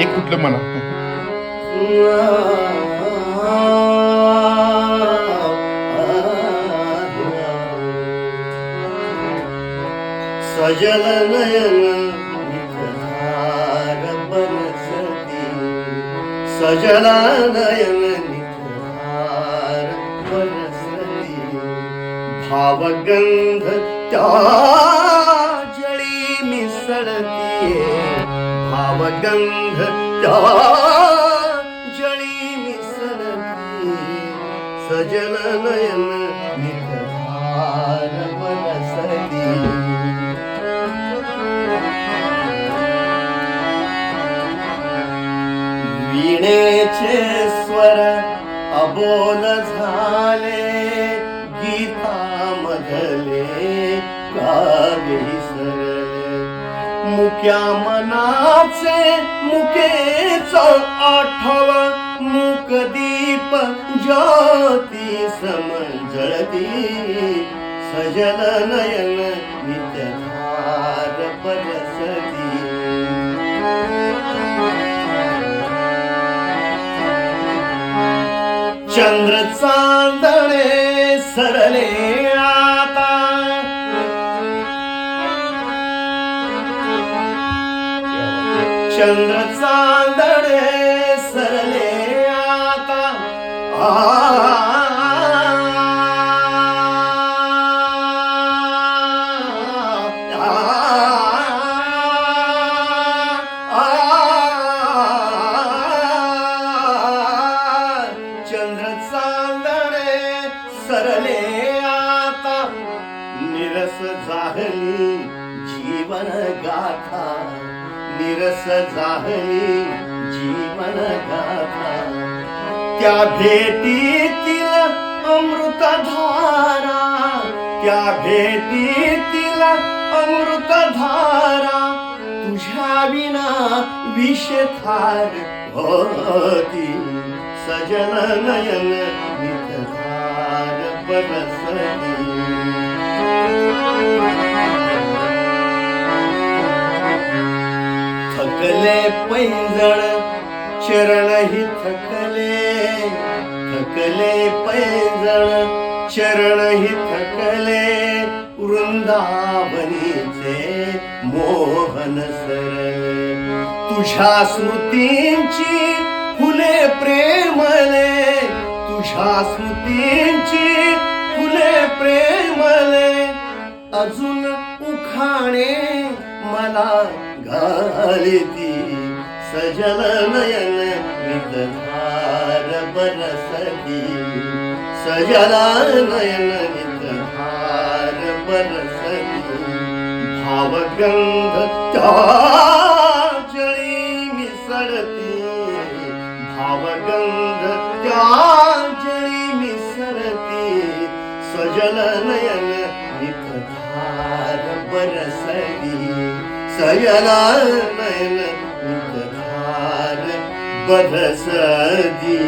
एक कुठलं म्हणा. सजल नयन निखधार सजल नयन भावगंध त्या जळी मिसळतीये भावगंध जळी मिसर सजल नयन निखधार बनसती वीणेचे स्वर अबोल झाले गीता मधले काव्य सरले. मुक्या मनाचे तेच आठव मुख दीप ज्योती समजळती सजल नयन नित्यधार परसती। चंद्र चांदणे सरले आ चंद्र चांदणे सरले आता. आ. चंद्र चांदणे सरले आता. निरस झाली जीवन गाथा. निरस झाली जीवन गाथा. त्या भेटीतील अमृतधारा त्या भेटीतील अमृतधारा तुझ्या विना विषथार होती. सजन नयन नितधार झाले पैंजण चरण ही थकले. थकले पैंजण चरण ही थकले. वृंदावनीचे मोहन सरले तुझ्या स्मृतींची फुले प्रेमले. तुझ्या स्मृतींची फुले प्रेमले. अजून उखाणे मला घालिती सजल नयन नितधार बरसती। सजल नयन नितधार बरसती। भावगंध त्या जळी मिसळती। भावगंध त्या जळी मिसळती। सजल नयन नितधार बरसती। सयलामल उदधार बरसदी